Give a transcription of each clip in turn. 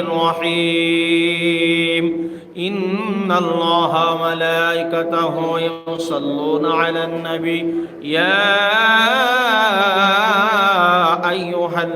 الرحيم. إن الله ملائكته يصلون على النبي. يا أيها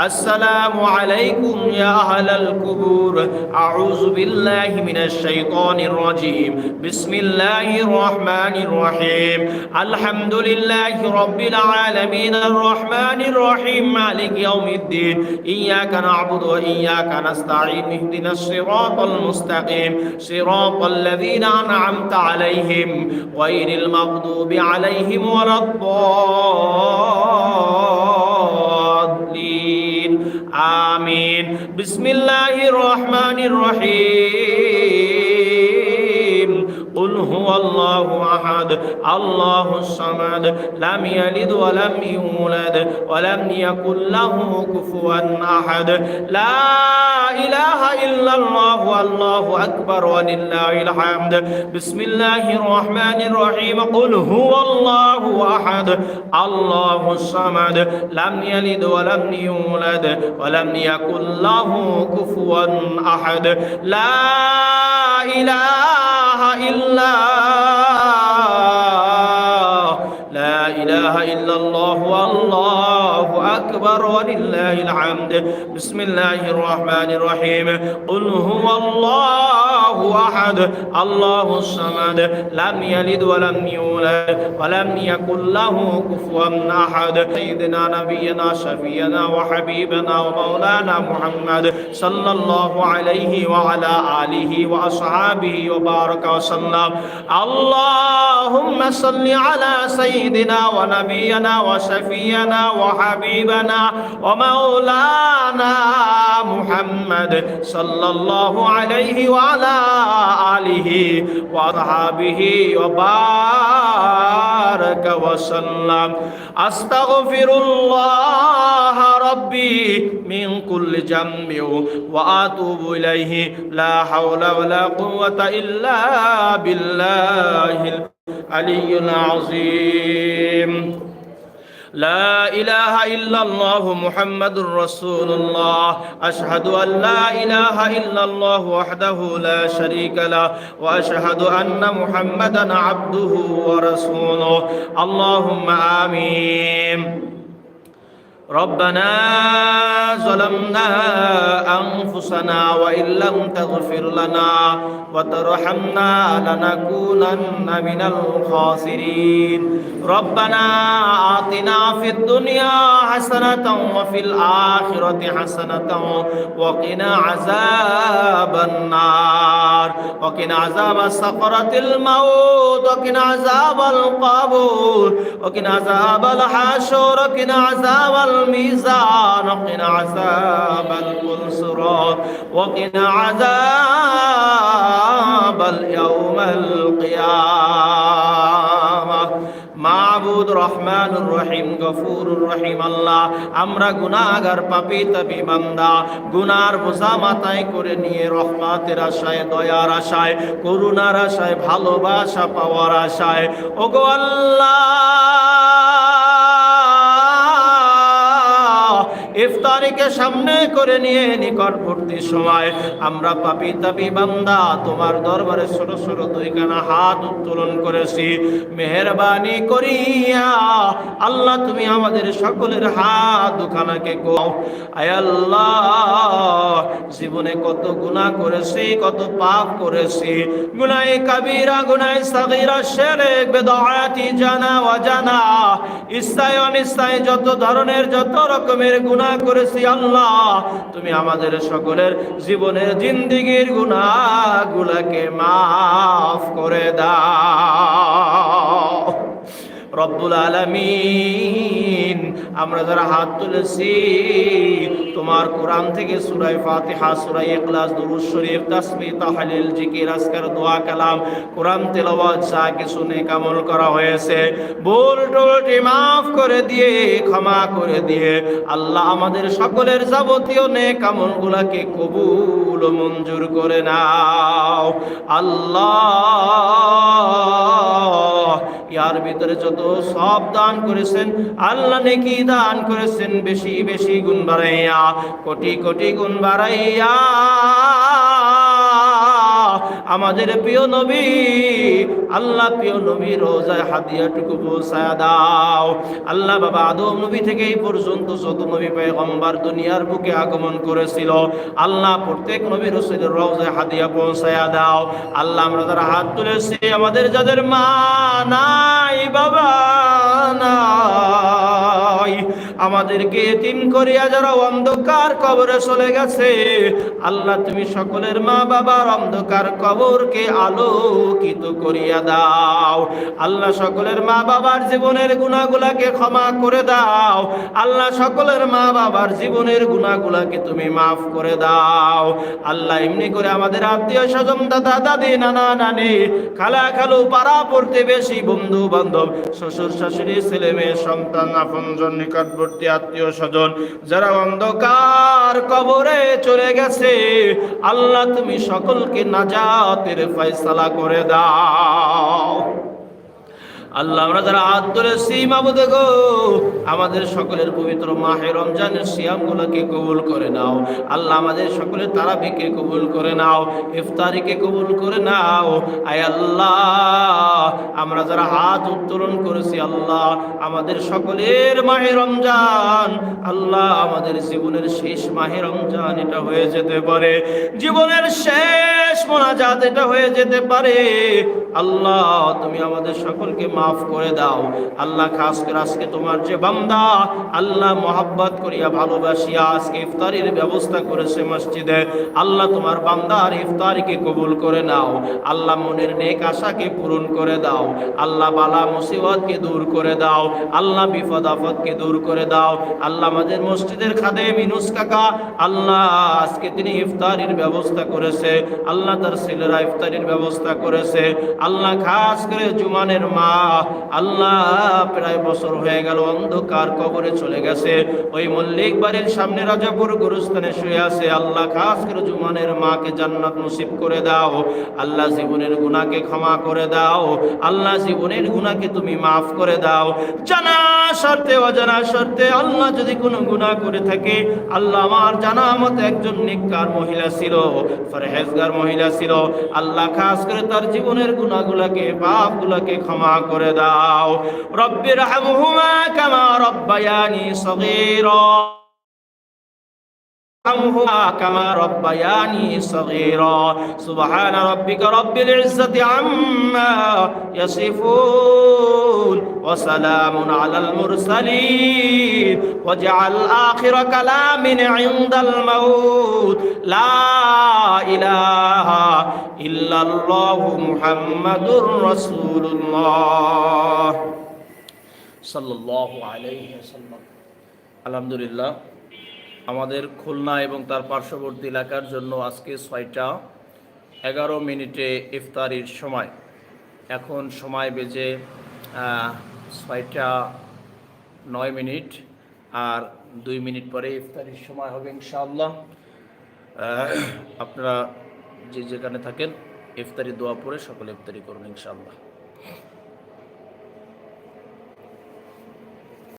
السلام عليكم يا أهل القبور. أعوذ بالله من الشيطان الرجيم. بسم الله الرحمن الرحيم. الحمد لله رب العالمين. الرحمن الرحيم. مالك يوم الدين. إياك نعبد وإياك نستعين. اهدنا الصراط المستقيم. صراط الذين أنعمت عليهم. غير المغضوب عليهم ولا الضالين. آمين بسم الله الرحمن الرحيم قل هو الله أحد الله الصمد لم يلد ولم يولد ولم يكن له كفوا أحد. لا إله إلا الله والله أكبر ولله الحمد. بسم الله الرحمن الرحيم. قل هو الله أحد الله الصمد لم يلد ولم يولد ولم يكن له كفوا أحد. لا إله إلا لا إله إلا الله والله أكبر ولله الحمد بسم الله الرحمن الرحيم قل هو الله أحد الله الصمد لم يلد ولم يولد ولم يكن له كفوا أحد. سيدنا نبينا شفينا وحبيبنا ومولانا محمد صلى الله عليه وعلى آله وأصحابه وبارك وسلم. اللهم صل على سيدنا ونبينا وشفينا وحبيبنا ومولانا محمد صلى الله عليه وعلى آله وأصحابه وبارك وسلم. أستغفر الله ربي من كل جنب وأتوب إليه. لا حول ولا قوة إلا بالله العلي العظيم. لا إله إلا الله محمد رسول الله أشهد أن لا إله إلا الله وحده لا شريك له وأشهد أن محمدا عبده ورسوله اللهم آمين ربنا ظلمنا أنفسنا وإن لم تغفر لنا وترحمنا لنكونن من الخاسرين ربنا آتنا في الدنيا حسنة وفي الآخرة حسنة وقنا عذاب النار وقنا عذاب سقرة الموت وقنا عذاب القبور وقنا عذاب الحشر وقنا عذاب الميزان وقنا عذاب الصراط وقنا عذاب اليوم القيامة মাবুদ রহমানুর রহিম গফুরুর রহিম আল্লাহ আমরা গুনাহগার পাপী তাপি বান্দা গুনার বোঝা মাথায় করে নিয়ে রহমাতের আশায় দয়ার আশায় করুণার আশায় ভালোবাসা পাওয়ার আশায় ওগো আল্লাহ ইফতারিকে সামনে করে নিয়ে নিকটবর্তী সময় আমরা পাপি তাপি বান্দা, তোমার দরবারে ছোট ছোট দুইখানা হাত উত্তোলন করেছি। মেহরবানি করিয়া আল্লাহ, তুমি আমাদের সকলের হাত দুখানাকে কও আয় আল্লাহ, জীবনে কত গুনাহ করেছি, কত পাপ করেছি। গুনাই কাবিরা গুনাই সাগীরা, শিরক বেদায়াতি জানা অজানা ইস্তায় অনিস্তায় যত ধরনের, যত রকমের গুনাহ করেছি আল্লাহ। তুমি আমাদের সকলের জীবনের জিন্দিগির গুণাগুলাকে মাফ করে দাও। রব্বুল আলামিন। আমরা যারা হাত তুলেছি, তোমার কোরআন থেকে সূরা ফাতিহা, সূরা ইখলাস, দুরূদ শরীফ, তাসবিহ, তাহলিল জিকির আজকার, দোয়া, কালাম, কোরআন, তেলাওয়াত, যা কিছু নেক আমল করা হয়েছে, ভুল, ত্রুটি মাফ করে দিয়ে, ক্ষমা করে দিয়ে, আল্লাহ আমাদের সকলের যাবতীয় নেক আমলগুলোকে কবুল ও মঞ্জুর করে নাও। আল্লাহ। ইয়ার ভিতরে যত সব দান করেছেন, আল্লাহ নেকি দান করেছেন, বেশি বেশি গুণ বাড়াইয়া, কোটি কোটি গুণ বাড়াইয়া। আমাদের প্রিয় নবী, আল্লাহ প্রিয় নবী রোজায় হাদিয়াটুকু পৌঁছায় দাও। আল্লাহ বাবা আদম নবী থেকে এই পর্যন্ত যত নবী পেগম্বার দুনিয়ার বুকে আগমন করেছিল, আল্লাহ প্রত্যেক নবী রসুলের রোজায় হাদিয়া পৌঁছায় দাও। আল্লাহ আমরা যারা হাত তুলেছি, আমাদের যাদের মা নাই, বাবা নাই আমাদেরকে এতিম করিয়া যারা অন্ধকার কবরে চলে গেছে, আল্লাহ তুমি সকলের মা বাবার অন্ধকার কবরকে আলোকিত করিয়া দাও। আল্লাহ সকলের মা বাবার জীবনের গুণাগুলাকে ক্ষমা করে দাও। আল্লাহ সকলের মা বাবার জীবনের গুণাগুলাকে তুমি মাফ করে দাও। আল্লাহ এমনি করে আমাদের আত্মীয় স্বজন, দাদা, দাদি, নানা, নানি, খালা, খালু, পাড়া পড়তে বেশি বন্ধু বান্ধব শ্বশুর, শাশুড়ি, ছেলে মেয়ে, সন্তান, আপনজন, নিকটবর্তী আত্মীয় স্বজন যারা অন্ধকার কবরে চলে গেছে আল্লাহ তুমি সকলকে নাজাতের ফয়সালা করে দাও। আল্লাহ, আমরা যারা হাত তুলেছি মাবুদ গো, আমাদের সকলের পবিত্র মাহে রমজানের সিয়ামগুলোকে কবুল করে নাও। আল্লাহ, আমাদের সকলের তারাবিকে কবুল করে নাও, ইফতারিকে কবুল করে নাও। আয় আল্লাহ, আমরা যারা হাত উত্তোলন করেছি আল্লাহ, আমাদের সকলের মাহে রমজান। আল্লাহ, আমাদের জীবনের শেষ মাহে রমজান, এটা হয়ে যেতে পারে। জীবনের শেষ মোনাজাত, এটা হয়ে যেতে পারে। আল্লাহ, তুমি আমাদের সকলকে মাফ করে দাও। আল্লাহ খাস করে আজকে তোমার যে বান্দা, আল্লাহ মোহাব্বত করিয়া ভালোবাসিয়া আজকে ইফতারির ব্যবস্থা করেছে মসজিদে। আল্লাহ তোমার বান্দার ইফতারিকে কবুল করে নাও। আল্লাহ মনের নেক আশাকে পূরণ করে দাও। আল্লাহ বালা মুসিবতকে দূর করে দাও। আল্লাহ বিপদ আপদকে দূর করে দাও। আল্লাহ আমাদের মসজিদের খাদে মিনুস কাকা, আল্লাহ আজকে তিনি ইফতারির ব্যবস্থা করেছে। আল্লাহ তার ছেলেরা ইফতারির ব্যবস্থা করেছে। আল্লাহ খাস করে জুমানের মা আল্লাহ প্রায় বছর হয়ে গেল, অন্ধকার কবরে চলে গেছে। ওই মল্লিক বাড়ির সামনে রাজাপুর গুরুস্থানে শুয়ে আছে। আল্লাহ খাস করে জুমানের মাকে জান্নাত নসিব করে দাও। আল্লাহ জীবনের গুনাহকে ক্ষমা করে দাও। আল্লাহ জীবনের গুনাহকে তুমি মাফ করে দাও। জানা অজানা আল্লাহ যদি কোনো গুনাহ করে থাকে, আল্লাহ আমার জানা মতো একজন নিকার মহিলা ছিল, ফরহেজগার মহিলা ছিল। আল্লাহ খাস করে তার জীবনের গুনাহগুলোকে, পাপগুলোকে ক্ষমা করে দাও রব্বির হামহুমা কামা রব্বায়ানি সগীরা ارحمهما كما ربياني صغيرا سبحان ربك رب العزة عما يصفون وسلام على المرسلين واجعل آخر كلام عند الموت لا إله ইল্লাল্লাহু মুহাম্মাদুর রাসূলুল্লাহ। সাল্লাল্লাহু আলাইহি ওয়াসাল্লাম। আলহামদুলিল্লাহ, আমাদের খুলনা এবং তার পার্শ্ববর্তী এলাকার জন্য আজকে ছয়টা এগারো মিনিটে ইফতারির সময়। এখন সময় বেজে ছয়টা নয় মিনিট আর দুই মিনিট পরে ইফতারির সময় হবে ইনশাআল্লাহ। আপনারা যে যেখানে থাকেন ইফতারি দোয়া পড়ে সকলে ইফতারি করুন ইনশাআল্লাহ।